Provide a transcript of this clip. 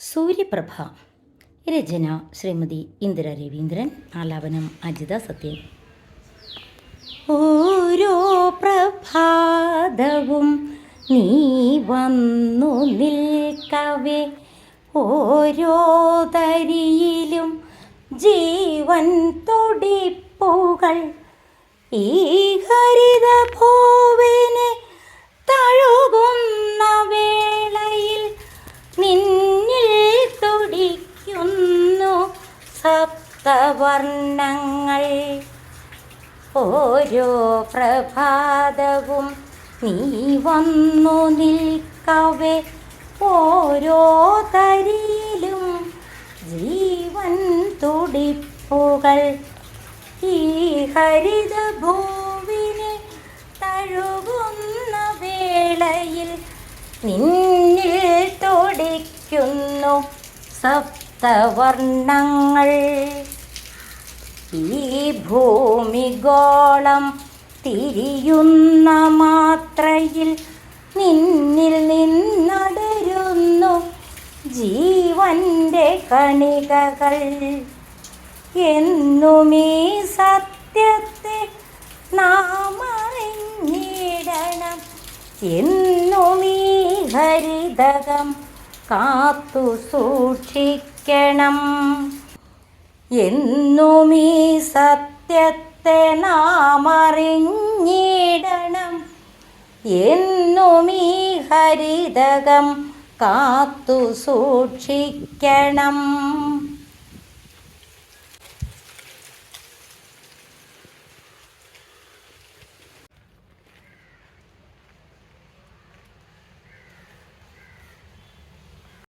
സൂര്യപ്രഭ. രചന ശ്രീമതി ഇന്ദിര രവീന്ദ്രൻ. ആലാപനം അജിത സത്യൻ. ഓരോ പ്രഭാതവും നീ വന്നു നിൽക്കവേ. ഓരോ തരിയിലും ജീവൻ തൊടിപ്പുകൾ. ഈ ഹരിത സപ്തവർണങ്ങൾ. ഓരോ പ്രഭാതവും നീ വന്നു നിൽക്കവേ. ഓരോ തരിയിലും ജീവൻ തുടിപ്പുകൾ. ഈ ഹരിത ഭൂവിനെ തഴുകുന്ന വേളയിൽ നിന്നിൽ തുടിക്കുന്നു സപ്തവർണങ്ങൾ ഈ ഭൂമിഗോളം തിരിയുന്ന മാത്രയിൽ നിന്നിൽ നിന്നടരുന്നു ജീവന്റെ കണികകൾ. എന്നുമീ സത്യത്തെ നാം അറിഞ്ഞിടണം. എന്നുമീ ഹരിതകം കാത്തു സൂക്ഷിക്കണം. എന്നും ഈ സത്യത്തെ നാം അറിഞ്ഞിടണം ഈ ഹരിതകം കാത്തു സൂക്ഷിക്കണം.